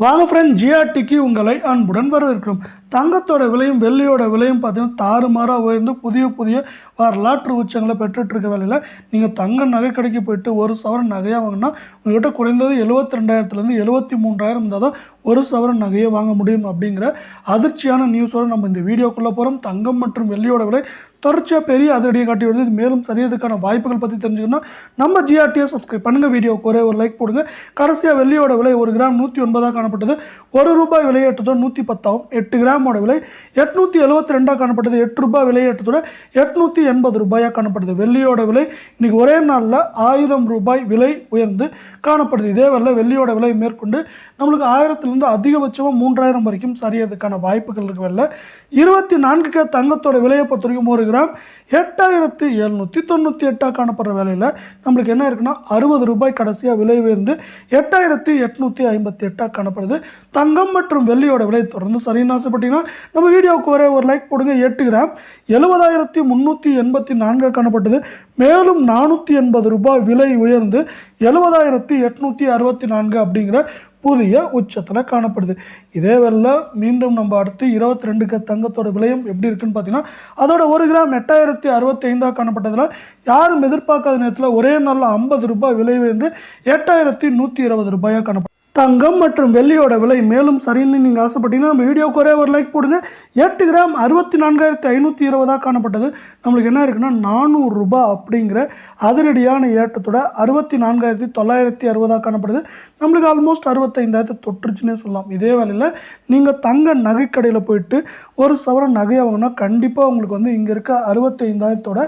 வாங்க ஃப்ரெண்ட் ஜிஆர்டிக்கு உங்களை அன்புடன் வரவேற்கிறோம். தங்கத்தோட விலையும் வெள்ளியோட விலையும் பார்த்தீங்கன்னா தாறுமாறாக உயர்ந்து புதிய புதிய வரலாற்று உச்சங்களை பெற்றுட்ருக்க வேலையில். நீங்கள் தங்க நகை கடைக்கு போயிட்டு ஒரு சவரன் நகையாக வாங்கினா உங்கள்கிட்ட குறைந்தது எழுபத்தி ரெண்டாயிரத்துலேருந்து எழுபத்தி மூன்றாயிரம் இருந்தால் தான் ஒரு சவரன் நகையை வாங்க முடியும் அப்படிங்கிற அதிர்ச்சியான நியூஸோடு நம்ம இந்த வீடியோக்குள்ளே போகிறோம் தங்கம் மற்றும் வெள்ளியோட விலை தொடர்ச்சியாக பெரிய அதிரடியை காட்டி வருது. இது மேலும் சரியதுக்கான வாய்ப்புகள் பற்றி தெரிஞ்சுக்கணும் நம்ம ஜிஆர்டியை சப்ஸ்கிரைப் பண்ணுங்கள் வீடியோக்கு ஒரே ஒரு லைக் போடுங்க. கடைசியாக வெள்ளியோட விலை ஒரு கிராம் நூற்றி ஒன்பதாக காணப்பட்டது. ஒரு ரூபாய் விலையேற்றத்தோட நூற்றி பத்தாகும் எட்டு கிராமோட விலை எட்நூற்றி எழுபத்தி ரெண்டாக காணப்பட்டது. எட்டு ரூபாய் விலையேற்றத்தோட எட்நூற்றி எண்பது ரூபாயாக காணப்படுது. வெள்ளியோட விலை இன்றைக்கி ஒரே நாளில் ஆயிரம் ரூபாய் விலை உயர்ந்து காணப்படுது. இதே வரல வெள்ளியோட விலை மேற்கொண்டு நம்மளுக்கு ஆயிரத்தில் வந்து அதிகபட்சமாக மூன்றாயிரம் வரைக்கும் சரியறதுக்கான வாய்ப்புகள் இருக்கு இருபத்தி நான்கு கே தங்கத்தோட விலையை பொறுத்த வரைக்கும் ஒரு கிராம் எட்டாயிரத்து எழுநூற்றி தொண்ணூற்றி எட்டாக காணப்படுற விலையில் நம்மளுக்கு என்ன இருக்குன்னா அறுபது ரூபாய் கடைசியாக விலை உயர்ந்து எட்டாயிரத்தி எட்நூற்றி ஐம்பத்தி எட்டாக காணப்படுது தங்கம் மற்றும் வெள்ளியோட விலை தொடர்ந்து சரின்னு ஆசைப்பட்டீங்கன்னா நம்ம வீடியோவுக்கு ஒரே ஒரு லைக் போடுங்க. எட்டு கிராம் எழுபதாயிரத்தி முந்நூற்றி எண்பத்தி நான்காக காணப்பட்டது மேலும் நானூற்றி எண்பது ரூபாய் விலை உயர்ந்து எழுபதாயிரத்தி எட்நூற்றி அறுபத்தி நான்கு அப்படிங்கிற புதிய உச்சத்தில் காணப்படுது. இதே வேலை மீண்டும் நம்ம அடுத்து இருபத்தி ரெண்டுக்கு தங்கத்தோட விலையும் எப்படி இருக்குன்னு பார்த்தீங்கன்னா அதோட ஒரு கிராம் எட்டாயிரத்தி அறுபத்தி ஐந்தாக காணப்பட்டதில் யாரும் எதிர்பார்க்காத நேரத்தில் ஒரே நாளில் ஐம்பது ரூபாய் விலை வந்து எட்டாயிரத்தி நூற்றி இருபது ரூபாயாக காணப்படும் தங்கம் மற்றும் வெள்ளியோட விலை மேலும் சரின்னு நீங்கள் ஆசைப்பட்டீங்கன்னா நம்ம வீடியோக்கு ஒரே ஒரு லைக் போடுங்க. எட்டு கிராம் அறுபத்தி நான்காயிரத்தி ஐநூற்றி இருபதாக காணப்பட்டது. நம்மளுக்கு என்ன இருக்குன்னா நானூறு ரூபாய் அப்படிங்கிற அதிரடியான ஏற்றத்தோட அறுபத்தி நான்காயிரத்தி தொள்ளாயிரத்தி அறுபதாக காணப்படுது. நம்மளுக்கு ஆல்மோஸ்ட் அறுபத்தைந்தாயிரத்தை தொற்றுச்சுன்னே சொல்லலாம். இதே வேலையில் நீங்கள் தங்க நகைக்கடையில் போயிட்டு ஒரு சவரன் நகையை வாங்கினா கண்டிப்பாக உங்களுக்கு வந்து இங்கே இருக்க அறுபத்தைந்தாயிரத்தோட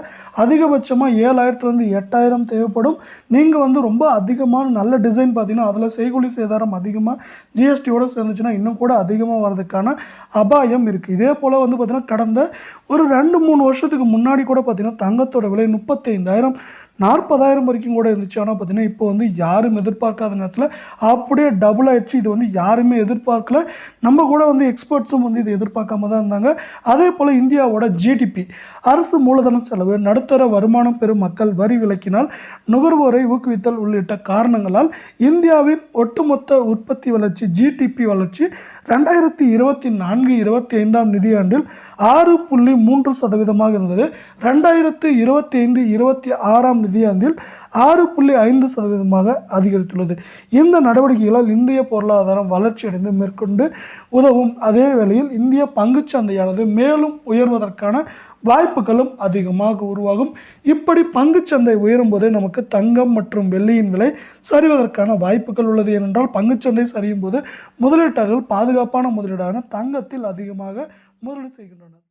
அதிகபட்சமாக ஏழாயிரத்துலேருந்து எட்டாயிரம் தேவைப்படும். நீங்கள் வந்து ரொம்ப அதிகமான நல்ல டிசைன் பார்த்தீங்கன்னா அதில் செய்கூலி ஆதாரம் அதிகமாக ஜிஎஸ்டியோடு சேர்ந்துச்சுன்னா இன்னும் கூட அதிகமாக வர்றதுக்கான அபாயம் இருக்குது இதே போல் வந்து பார்த்திங்கன்னா கடந்த ஒரு ரெண்டு மூணு வருஷத்துக்கு முன்னாடி கூட பார்த்திங்கன்னா தங்கத்தோட விலை முப்பத்தைந்தாயிரம் நாற்பதாயிரம் வரைக்கும் கூட இருந்துச்சு. ஆனால் பார்த்தீங்கன்னா இப்போ வந்து யாரும் எதிர்பார்க்காத நேரத்தில் அப்படியே டபுள் ஆயிடுச்சு. இது வந்து யாருமே எதிர்பார்க்கல. நம்ம கூட வந்து எக்ஸ்பர்ட்ஸும் வந்து இது எதிர்பார்க்காம தான் இருந்தாங்க. அதே போல் இந்தியாவோட ஜிடிபி அரசு மூலதன செலவு நடுத்தர வருமானம் பெறும் மக்கள் வரி விலக்கினால் நுகர்வோரை ஊக்குவித்தல் உள்ளிட்ட காரணங்களால் இந்தியாவின் ஒட்டுமொத்த உற்பத்தி வளர்ச்சி ஜிடிபி வளர்ச்சி ரெண்டாயிரத்தி இருபத்தி நான்கு இருபத்தி ஐந்தாம் நிதியாண்டில் ஆறு புள்ளி மூன்று சதவீதமாக இருந்தது. ரெண்டாயிரத்து இருபத்தி ஐந்து இருபத்தி ஆறாம் நிதியாண்டில் ஆறு புள்ளி ஐந்து சதவீதமாக அதிகரித்துள்ளது. இந்த நடவடிக்கைகளால் இந்திய பொருளாதாரம் வளர்ச்சியடைந்து மேற்கொண்டு உதவும். அதே வேளையில் இந்திய பங்குச்சந்தையானது மேலும் உயர்வதற்கான வாய்ப்புகளும் அதிகமாக உருவாகும். இப்படி பங்குச்சந்தை உயரும் போதே நமக்கு தங்கம் மற்றும் வெள்ளியின் விலை சரிவதற்கான வாய்ப்புகள் உள்ளது. ஏனென்றால் பங்குச்சந்தை சரியும் போது முதலீட்டாளர்கள் பாதுகாப்பான முதலீடான தங்கத்தில் அதிகமாக முதலீடு செய்கின்றனர்.